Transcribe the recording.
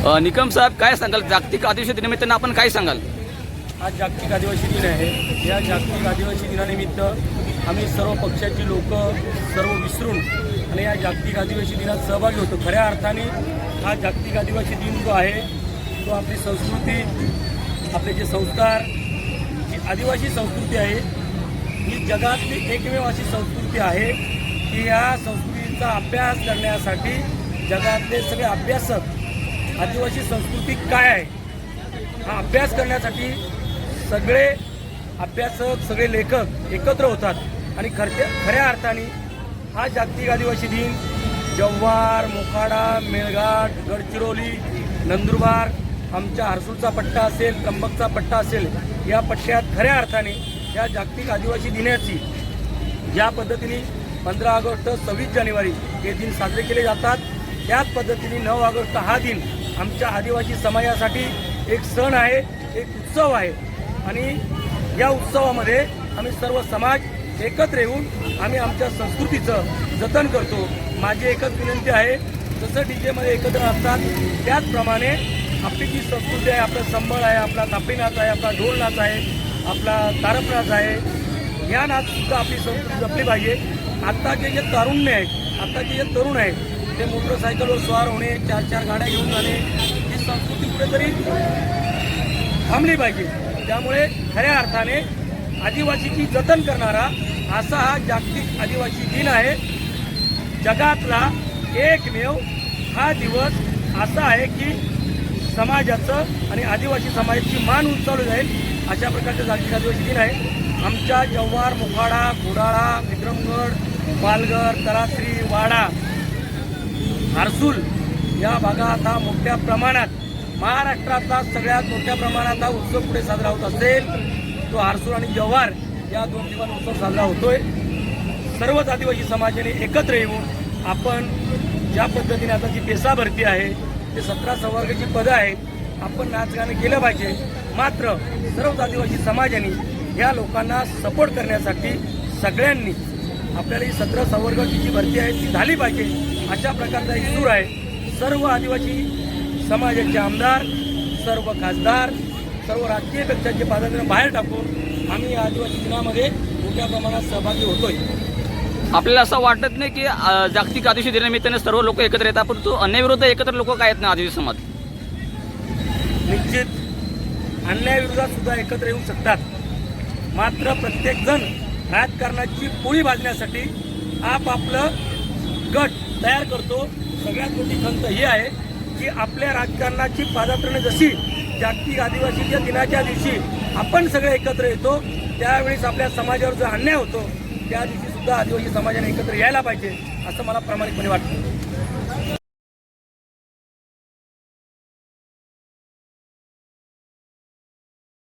निकम साहेब काय सांगाल? जागतिक आदिवासी दिनानिमित्तानं आपण काय सांगाल? आज जागतिक आदिवासी दिन आहे. या जागतिक आदिवासी दिनानिमित्त आम्ही सर्व पक्षाची लोक सर्व विसरून आणि या जागतिक आदिवासी दिनात सहभागी होतो. खऱ्या अर्थाने हा जागतिक आदिवासी दिन जो आहे तो आपली संस्कृती आपले जे संस्कार जी आदिवासी संस्कृती आहे ही जगातली एकमेव अशी संस्कृती आहे की या संस्कृतीचा अभ्यास करण्यासाठी जगातले सगळे अभ्यासक आदिवासी संस्कृती काय आहे? हा अभ्यास करण्यासाठी सगळे अभ्यासक सगळे लेखक एकत्र होतात. आणि खरच्या खऱ्या अर्थाने हा जागतिक आदिवासी दिन जव्हार मोखाडा मेळघाट गडचिरोली नंदुरबार आमच्या हरसूलचा पट्टा असेल त्र्यंबकचा पट्टा असेल या पट्ट्यात खऱ्या अर्थाने या जागतिक आदिवासी दिनाची ज्या पद्धतीने पंधरा ऑगस्ट सव्वीस जानेवारी हे दिन साजरे केले जातात त्याच पद्धतीने नऊ ऑगस्ट हा दिन आमच्या आदिवासी समाजासाठी एक सण आहे एक उत्सव आहे. आणि या उत्सवामध्ये आम्ही सर्व समाज एकत्र येऊन आम्ही आमच्या संस्कृतीचं जतन करतो. माझी एकच विनंती आहे जसं डी जेमध्ये एकत्र असतात त्याचप्रमाणे आपली जी संस्कृती आहे आपलं संबळ आहे आपला तापडी नाच आहे आपला ढोल नाच आहे आपला तारप नाच आहे या नाचसुद्धा आपली संस्कृती जपली पाहिजे. आत्ताचे जे तारुण्य आहेत आत्ताचे जे तरुण आहेत ते मोटरसायकलवर स्वार होणे चार चार गाड्या घेऊन जाणे ही संस्कृती कुठेतरी थांबली पाहिजे. त्यामुळे खऱ्या अर्थाने आदिवासीची जतन करणारा असा हा जागतिक आदिवासी दिन आहे. जगातला एकमेव हा दिवस असा आहे की समाजाचं आणि आदिवासी समाजाची मान उंचावली जाईल अशा प्रकारचं जागतिक आदिवासी दिन आहे. आमच्या जव्हार मोखाडा घोडाळा विक्रमगड पालघर तलासरी वाडा हारसूल या भागात हा मोठ्या प्रमाणात महाराष्ट्रातला सगळ्यात मोठ्या प्रमाणात हा उत्सव पुढे साजरा होत असेल. तो हारसूल आणि जव्हार या दोन दिवस उत्सव साजरा होतोय. सर्वच आदिवासी समाजाने एकत्र येऊन आपण ज्या पद्धतीने आता जी पेसा भरती आहे ते सतरा संवर्गाची पदं आहेत आपण नाचगाणं केलं पाहिजे. मात्र सर्वच आदिवासी समाजाने या लोकांना सपोर्ट करण्यासाठी सगळ्यांनी आपल्याला ही सतरा संवर्गाची जी भरती आहे ती झाली पाहिजे. अशा प्रकारचा एक सूर आहे. सर्व आदिवासी समाजाचे आमदार सर्व खासदार सर्व राजकीय पक्षांचे पदाधिकारी बाहेर टाकून आम्ही या आदिवासी दिनामध्ये मोठ्या प्रमाणात सहभागी होतोय. आपल्याला असं वाटत नाही की जागतिक आदिवासी दिनानिमित्ताने सर्व लोक एकत्र येतात परंतु अन्यायविरुद्ध एकत्र लोक काय आहेत ना आदिवासी समाज? निश्चित अन्यायाविरोधात सुद्धा एकत्र येऊ शकतात. मात्र प्रत्येकजण राजकारणाची पोळी भाजण्यासाठी आपापलं गट तयार करतो. सगळ्यात मोठी खंत ही आहे की आपल्या राजकारणाची पादाप्रणे जशी जागतिक आदिवासीच्या दिनाच्या दिवशी आपण सगळे एकत्र येतो त्यावेळेस आपल्या समाजावर जो अन्याय होतो त्या दिवशी सुद्धा आदिवासी समाजाने एकत्र यायला पाहिजे असं मला प्रामाणिकपणे वाटतं.